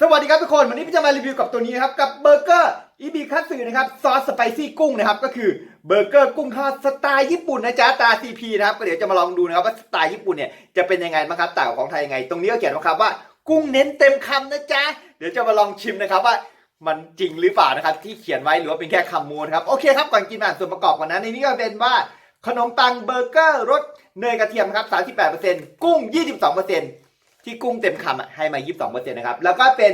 สวัสดีครับทุกคน วันนี้พี่จะมารีวิวกับตัวนี้นะครับ กับเบอร์เกอร์อีบีคัตสึนะครับซอสสไปซี่กุ้งนะครับ ก็คือเบอร์เกอร์กุ้งทอดสไตล์ญี่ปุ่นนะจ๊ะตาซีพีนะครับ ก็เดี๋ยวจะมาลองดูนะครับว่าสไตล์ญี่ปุ่นเนี่ยจะเป็นยังไงบ้างครับต่างของไทยยังไง ตรงนี้ก็เขียนว่าครับว่ากุ้งเน้นเต็มคำนะจ๊ะเดี๋ยวจะมาลองชิมนะครับว่ามันจริงหรือเปล่านะครับที่เขียนไว้หรือว่าเป็นแค่คำมูลครับโอเคครับก่อนกินอ่านส่วนประกอบก่อนนะในนี้ก็เป็นว่าขนมปังเบอร์เกอร์รสเนยกระเทียมครับ38%กุ้ง 22% ที่กุ้งเต็มคำอะให้มา 22%นะครับ แล้วก็เป็น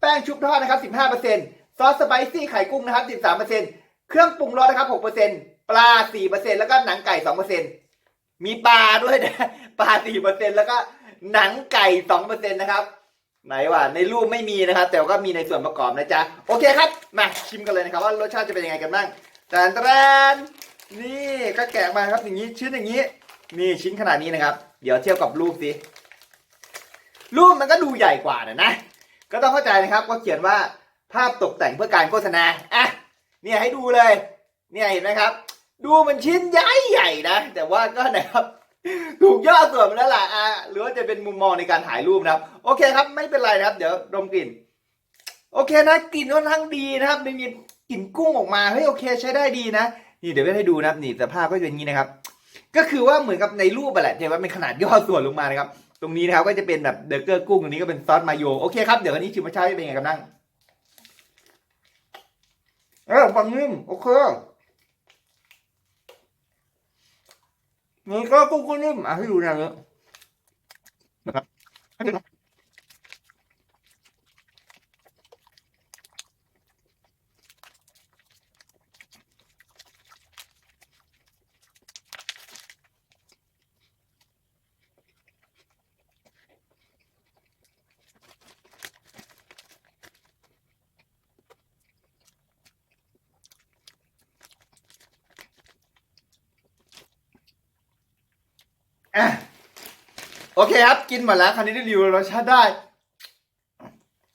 แป้งชุบทอดนะครับ 15%ซอสสไปซี่ไข่กุ้งนะครับ 13%เครื่องปรุงรสนะครับ 6%ปลา 4%แล้วก็หนังไก่ 2%มีปลาด้วยนะปลา 4%แล้วก็หนังไก่ 2%นะครับ ไหนว่าในรูปไม่มีนะครับ แต่ก็มีในส่วนประกอบนะจ๊ะ โอเคครับ มาชิมกันเลยนะครับว่ารสชาติจะเป็นยังไงกันบ้างแตนแตนนี่ก็แกะมาครับอย่างนี้ชิ้นอย่างนี้ นี่ชิ้นขนาดนี้นะครับ เดี๋ยวเทียบกับรูปสิ รูปมันก็ดูใหญ่กว่านะนะ ก็ต้องเข้าใจนะครับว่าเขียนว่าภาพตกแต่งเพื่อการโฆษณาอะเนี่ยให้ดูเลย เนี่ยเห็นไหมครับ ดูมันชิ้นใหญ่ใหญ่นะ แต่ว่าก็นะครับถูกย่อส่วนมาแล้วล่ะอะหรือว่าจะเป็นมุมมองในการถ่ายรูปนะครับ โอเคครับไม่เป็นไรนะครับ เดี๋ยวดมกลิ่น โอเคนะกลิ่นค่อนข้างดีนะครับไม่มีกลิ่นกุ้งออกมาเฮ้ยโอเค ใช้ได้ดีนะ นี่เดี๋ยวให้ดูนะครับนี่แต่ภาพก็จะเป็นอย่างนี้นะครับ ก็คือว่าเหมือนกับในรูปอะแหละแต่ว่าเป็นขนาดย่อส่วนลงมานะครับ ตรงนี้นะครับก็จะเป็นแบบเบอร์เกอร์กุ้งตรงนี้ก็เป็นซอสมาโยโอเคครับเดี๋ยววันนี้ชิมาใชาเป็นไงกันบ้างเออฟังนิ่มโอเคนี่ก็กุ้งก็นิ่มอะให้ดูนะเนอะนะครับให้ดูนะ อะโอเคครับ กินหมดแล้วคราวนี้ได้รีวิวรสชาติได้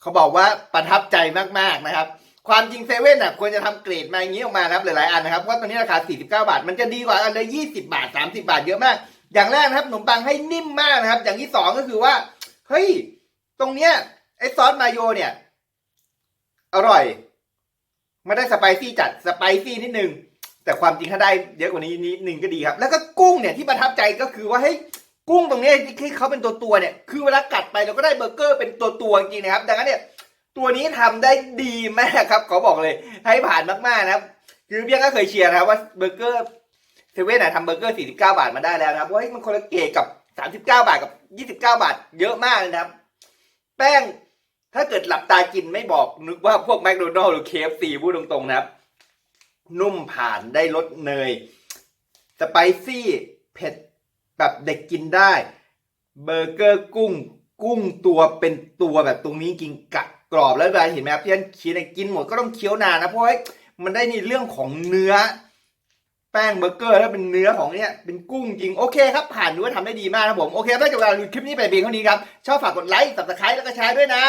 เขาบอกว่าประทับใจมากๆนะครับ ความจริงเซเว่นอะควรจะทำเกรดมาอย่างนี้ออกมานะครับหลายๆอันนะครับเพราะตัวนี้ราคา 49 บาท มันจะดีกว่าอันละ20 บาท 30 บาทเยอะมาก อย่างแรกนะครับขนมปังให้นิ่มมากนะครับ อย่างที่สองก็คือว่าเฮ้ยตรงเนี้ยไอ้ซอสมาโยเนี่ย อร่อยไม่ได้สไปซี่จัดสไปซี่นิดนึง แต่ความจริงถ้าได้เยอะกว่านี้นิดนึงก็ดีครับ แล้วก็กุ้งเนี่ยที่ประทับใจก็คือว่าเฮ้ยกุ้งตรงนี้ที่เขาเป็นตัวตัวๆเนี่ยคือเวลากัดไปเราก็ได้เบอร์เกอร์เป็นตัวตัวๆจริงนะครับ ดังนั้นเนี่ยตัวนี้ทำได้ดีมากครับขอบอกเลยให้ผ่านมากๆนะครับ คือเบี้ยก็เคยเชียร์นะครับว่าเบอร์เกอร์เซเว่นอะทำเบอร์เกอร์ 49 บาทมาได้แล้วนะครับเพราะว่ามันคนละเกรดกับ 39 บาทกับ 29 บาท เยอะมากเลยนะครับ แป้งถ้าเกิดหลับตากินไม่บอกนึกว่าพวกแมคโดนัลล์หรือเคฟซีพูดตรงๆนะครับ นุ่มผ่านได้รสเนย สไปซี่เผ็ดแบบเด็กกินได้ เบอร์เกอร์กุ้ง กุ้งตัวเป็นตัวแบบตรงนี้กินกะกรอบแล้วเวลาเห็นไหมครับที่ท่านเคี้ยวกินหมดก็ต้องเคี้ยวนานนะเพราะว่ามันได้ในเรื่องของเนื้อ แป้งเบอร์เกอร์แล้วเป็นเนื้อของเนี่ยเป็นกุ้งจริงโอเคครับผ่านดูว่าทำได้ดีมากนะผมโอเคถ้าจบการรีวิวคลิปนี้ไปเพียงเท่านี้ครับชอบฝากกดไลค์ subscribe แล้วก็แชร์ด้วยนะ